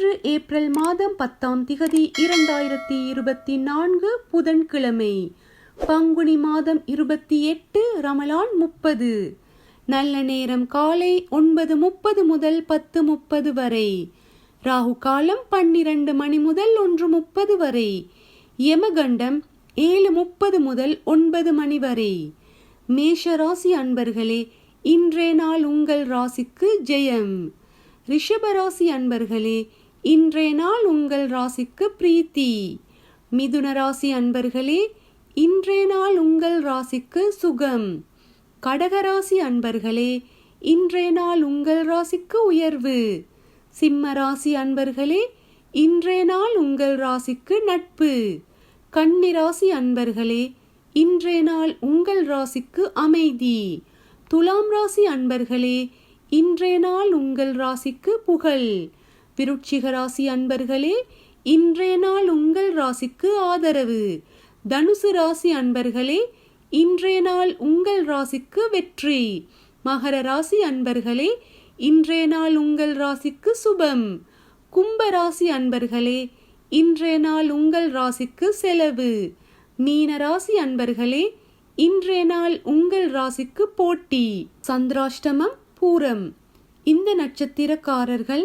இன்று ஏப்ரல் மாதம் பத்தாம் திகதி இரண்டாயிரத்தி இருபத்தி நான்கு புதன்கிழமை. பங்குனி மாதம் இருபத்தி எட்டு ரமலான் முப்பது. நல்ல நேரம் காலை ஒன்பது முப்பது முதல் பத்து முப்பது வரை. ராகு காலம் பன்னிரண்டு மணி முதல் ஒன்று முப்பது வரை. யமகண்டம் ஏழு முப்பது முதல் ஒன்பது மணி வரை. மேஷ ராசி அன்பர்களே இன்றைய நாள் உங்கள் ராசிக்கு ஜெயம். ரிஷபராசி அன்பர்களே இன்றைய நாள் உங்கள் ராசிக்கு பிரீத்தி. மிதுன ராசி அன்பர்களே இன்றைய நாள் உங்கள் ராசிக்கு சுகம். கடகராசி அன்பர்களே இன்றைய நாள் உங்கள் ராசிக்கு உயர்வு. சிம்ம ராசி அன்பர்களே இன்றைய நாள் உங்கள் ராசிக்கு நட்பு. கன்னிராசி அன்பர்களே இன்றைய நாள் உங்கள் ராசிக்கு அமைதி. துலாம் ராசி அன்பர்களே இன்றைய நாள் உங்கள் ராசிக்கு புகழ். விருட்சிக ராசி அன்பர்களே இன்றைய நாள் உங்கள் ராசிக்கு ஆதரவு. தனுசு ராசி அன்பர்களே இன்றைய நாள் உங்கள் ராசிக்கு வெற்றி. மகர ராசி அன்பர்களே இன்றைய நாள் உங்கள் ராசிக்கு சுபம். கும்ப ராசி அன்பர்களே இன்றைய நாள் உங்கள் ராசிக்கு செலவு. மீன ராசி அன்பர்களே இன்றைய நாள் உங்கள் ராசிக்கு போட்டி. சந்திராஷ்டமம் பூரம். இந்த நட்சத்திரக்காரர்கள்